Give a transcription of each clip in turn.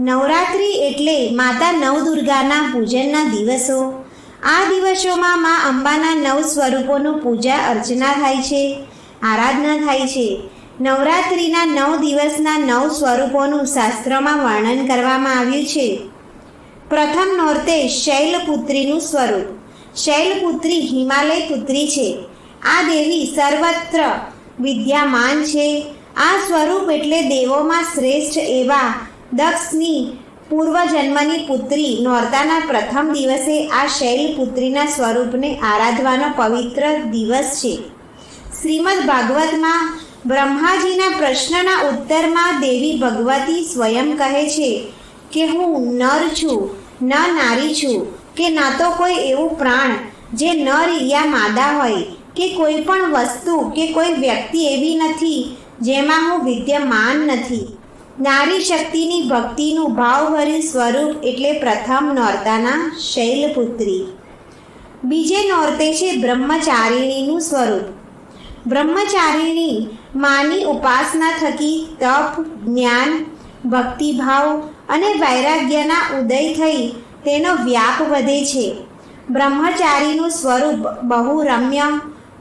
નવરાત્રિ એટલે માતા નવદુર્ગાના પૂજનના દિવસો. આ દિવસોમાં મા અંબાના નવ સ્વરૂપોનું પૂજા, અર્ચના થાય છે, આરાધના થાય છે. નવરાત્રિના નવ દિવસના નવ સ્વરૂપોનું શાસ્ત્રમાં વર્ણન કરવામાં આવ્યું છે. પ્રથમ નોરતે શૈલપુત્રીનું સ્વરૂપ. શૈલપુત્રી હિમાલય પુત્રી છે. આ દેવી સર્વત્ર વિદ્યામાન છે. આ સ્વરૂપ એટલે દેવોમાં શ્રેષ્ઠ એવા દક્ષની પૂર્વજન્મની પુત્રી નોરતાના પ્રથમ દિવસે આ શૈલપુત્રીના સ્વરૂપને આરાધવાનો પવિત્ર દિવસ છે. શ્રીમદ ભાગવતમાં બ્રહ્માજીના પ્રશ્નના ઉત્તરમાં દેવી ભગવતી સ્વયં કહે છે કે હું નર છું, ન નારી છું, કે ના તો કોઈ એવું પ્રાણ જે નર યા માદા હોય, કે કોઈ પણ વસ્તુ કે કોઈ વ્યક્તિ એવી નથી જેમાં હું વિદ્યમાન નથી. નારી શક્તિની ભક્તિનું ભાવભર્યું સ્વરૂપ એટલે પ્રથમ નોરતાના શૈલપુત્રી. બીજે નોરતે છે બ્રહ્મચારિણીનું સ્વરૂપ. બ્રહ્મચારિણી માની ઉપાસના થકી તપ, જ્ઞાન, ભક્તિભાવ અને વૈરાગ્યના ઉદય થઈ તેનો વ્યાપ વધે છે. બ્રહ્મચારીનું સ્વરૂપ બહુ રમ્ય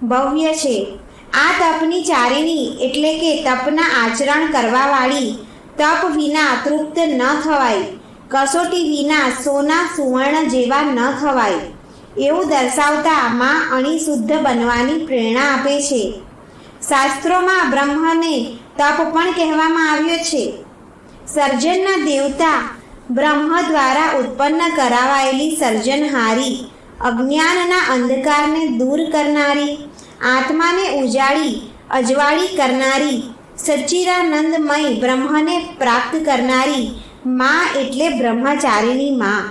ભવ્ય છે. આ તપની ચારિણી એટલે કે તપના આચરણ કરવાવાળી તપ વિના તૃપ્ત ન થવાય. કસોટી વિના સોના સુવર્ણ જેવા ન થવાય. એવું દર્શાવતા માં અણિશુદ્ધ બનવાની પ્રેરણા આપે છે. શાસ્ત્રોમાં બ્રહ્મને તપ પણ કહેવામાં આવ્યો છે. સર્જનના દેવતા બ્રહ્મ દ્વારા ઉત્પન્ન કરાવાયેલી સર્જનહારી અજ્ઞાનના અંધકારને દૂર કરનારી, આત્માને ઉજાડી અજવાળી કરનારી સચ્ચિદાનંદમય બ્રહ્મને પ્રાપ્ત કરનારી માં એટલે બ્રહ્મચારીની માં.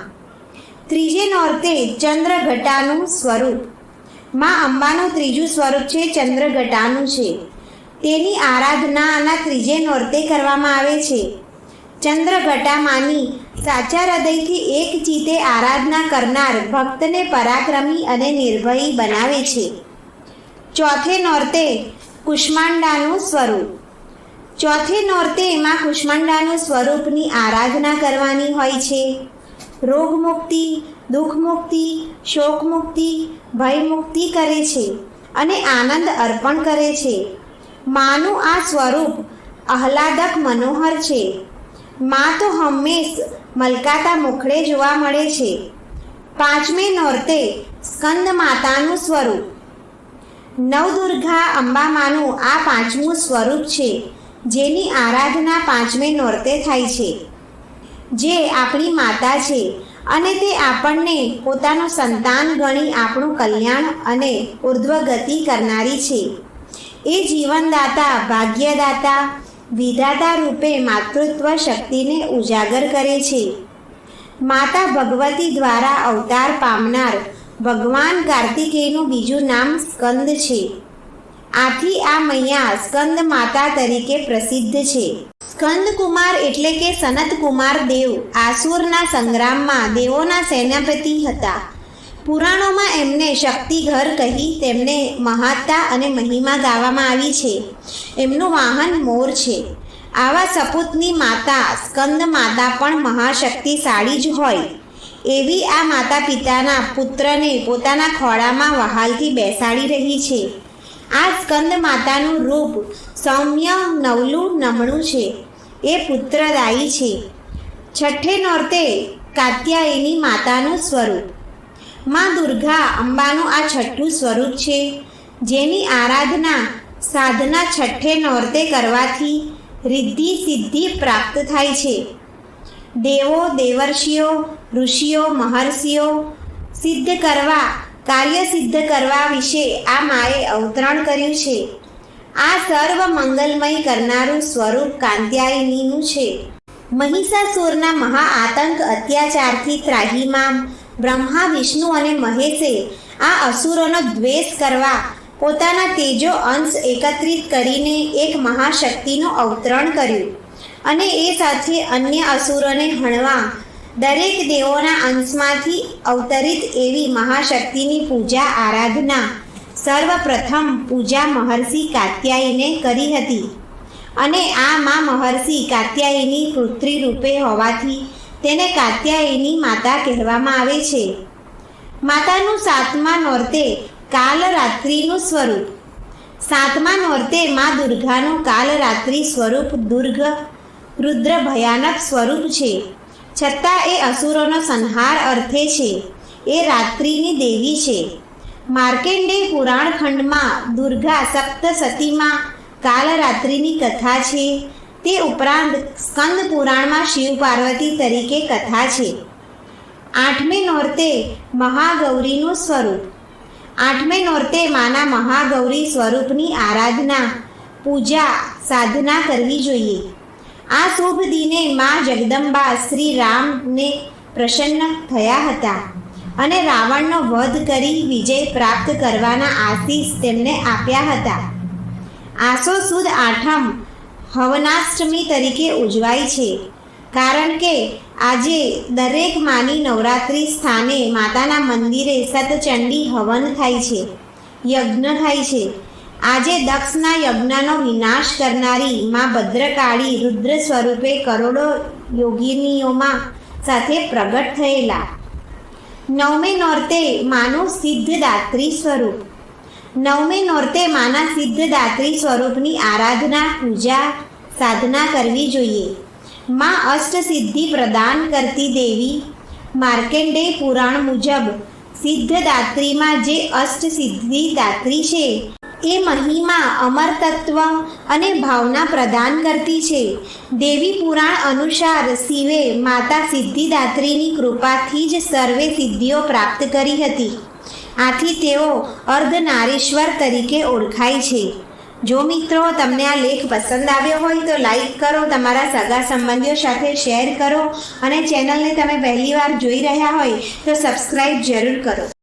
ત્રીજે નોરતે ચંદ્રઘટાનું સ્વરૂપ. માં અંબાનું ત્રીજું સ્વરૂપ છે ચંદ્રઘટાનું છે. તેની આરાધનાના ત્રીજે નોરતે કરવામાં આવે છે. ચંદ્રઘટામાંની સાચા હૃદયથી એક ચીતે આરાધના કરનાર ભક્તને પરાક્રમી અને નિર્ભયી બનાવે છે. ચોથે નોરતે કુષ્માંડાનું સ્વરૂપ. ચોથે નોરતે એમાં કુષ્માંડાનું સ્વરૂપની આરાધના કરવાની હોય છે. રોગ મુક્તિ દુઃખ મુક્તિ શોક મુક્તિ ભય મુક્તિ કરે છે અને આનંદ અર્પણ કરે છે. માનું આ સ્વરૂપ આહલાદક મનોહર છે. માં તો હંમેશ મલકાતા મુખડે જોવા મળે છે. પાંચમે નોરતે સ્કંદ માતાનું સ્વરૂપ. નવદુર્ગા અંબામાનું આ પાંચમું સ્વરૂપ છે. જેની આરાધના પાંચમે નોરતે થાય છે. જે આપણી માતા છે અને તે આપણને પોતાનું સંતાન ગણી આપણું કલ્યાણ અને ઉર્ધ્વગતિ કરનારી છે. એ જીવનદાતા, ભાગ્યદાતા, વિધાતા રૂપે માતૃત્વ શક્તિને ઉજાગર કરે છે. માતા ભગવતી દ્વારા અવતાર પામનાર ભગવાન કાર્તિકેયનું બીજું નામ સ્કંદ છે. આથી આ મૈયા સ્કંદ માતા તરીકે પ્રસિદ્ધ છે. સ્કંદ કુમાર એટલે કે સનત કુમાર દેવ આસુરના સંગ્રામમાં દેવોના સેનાપતિ હતા. પુરાણોમાં એમને શક્તિઘર કહી તેમને મહાત્તા અને મહિમા ગાવામાં આવી છે. એમનું વાહન મોર છે. આવા સપૂતની માતા સ્કંદ માતા પણ મહાશક્તિશાળી જ હોય. એવી આ માતા પિતાના પુત્રને પોતાના ખોળામાં વહાલથી બેસાડી રહી છે. આ સ્કંદ માતાનું રૂપ સૌમ્ય, નવલું, નમણું છે. એ પુત્રદાયી છે. છઠ્ઠે નોરતે કાત્યાયની માતાનું સ્વરૂપ. માં દુર્ગા અંબાનું આ છઠ્ઠું સ્વરૂપ છે. જેની આરાધના સાધના છઠ્ઠે નોરતે કરવાથી રિદ્ધિ, સિદ્ધિ પ્રાપ્ત થાય છે. દેવો દેવર્ષિઓ ઋષિઓ મહર્ષિઓ સિદ્ધ કરવા કાર્ય સિદ્ધ કરવા વિશે આ માએ અવતરણ કર્યું છે. આ સર્વ મંગલમય કરનારું સ્વરૂપ કાંત્યાયનીનું છે. મહિષાસુરના મહા આતંક અત્યાચારથી ત્રાહીમાં બ્રહ્મા, વિષ્ણુ અને મહેશે આ અસુરોનો દ્વેષ કરવા પોતાના તેજો અંશ એકત્રિત કરીને એક મહાશક્તિનું અવતરણ કર્યું અને એ સાથે અન્ય અસુરોને હણવા દરેક દેવોના અંશમાંથી અવતરિત એવી મહાશક્તિની પૂજા આરાધના. સર્વપ્રથમ પૂજા મહર્ષિ કાત્યાયને કરી હતી. અને આ મા મહર્ષિ કાત્યાયની પુત્રી રૂપે હોવાથી તેને કાત્યાયની માતા કહેવામાં આવે છે. માતાનું સાતમા નોરતે કાલ રાત્રિનું સ્વરૂપ. સાતમા નોરતે મા દુર્ગાનું કાલરાત્રિ સ્વરૂપ દુર્ગ, રુદ્ર ભયાનક સ્વરૂપ છે. છતાં એ અસુરોનો સંહાર અર્થે છે. એ રાત્રિની દેવી છે. માર્કેન્ડે પુરાણ ખંડમાં દુર્ગા સપ્તસતીમાં કાલરાત્રિની કથા છે. તે ઉપરાંત સ્કંદ પુરાણમાં શિવ પાર્વતી તરીકે કથા છે. આઠમે નોરતે મહાગૌરીનું સ્વરૂપ. આઠમે નોરતે માના મહાગૌરી સ્વરૂપની આરાધના, પૂજા, સાધના કરવી જોઈએ. આ શુભ દિને મા જગદંબા શ્રી રામને પ્રસન્ન થયા હતા અને રાવણનો વધ કરી વિજય પ્રાપ્ત કરવાના આશીષ તેમને આપ્યા હતા. આસો સુદ આઠમ હવનાષ્ટમી તરીકે ઉજવાય છે. કારણ કે આજે દરેક માની નવરાત્રિ સ્થાને માતાના મંદિરે સતચંડી હવન થાય છે, યજ્ઞ થાય છે આજે દક્ષના યજ્ઞનો વિનાશ કરનારી માં ભદ્રકાળી રુદ્ર સ્વરૂપે કરોડો યોગિનીઓમાં સાથે પ્રગટ થયેલા. નવમે નોરતે માનું સિદ્ધદાત્રી સ્વરૂપ. નવમે નોરતે માના સિદ્ધદાત્રી સ્વરૂપની આરાધના, પૂજા, સાધના કરવી જોઈએ. માં અષ્ટસિદ્ધિ પ્રદાન કરતી દેવી. માર્કેન્ડે પુરાણ મુજબ સિદ્ધદાત્રીમાં જે અષ્ટસિદ્ધિ દાત્રી છે એ મહિમા અમર તત્વ અને ભાવના પ્રદાન કરતી છે. દેવી પુરાણ અનુસાર શિવે માતા સિદ્ધિદાત્રીની કૃપાથી જ સર્વે સિદ્ધિઓ પ્રાપ્ત કરી હતી. આથી તેઓ અર્ધનારીશ્વર તરીકે ઓળખાય છે. જો મિત્રો તમને આ લેખ પસંદ આવ્યો હોય તો લાઈક કરો, તમારા સગા સંબંધીઓ સાથે શેર કરો અને ચેનલને તમે પહેલીવાર જોઈ રહ્યા હોય તો સબસ્ક્રાઈબ જરૂર કરો.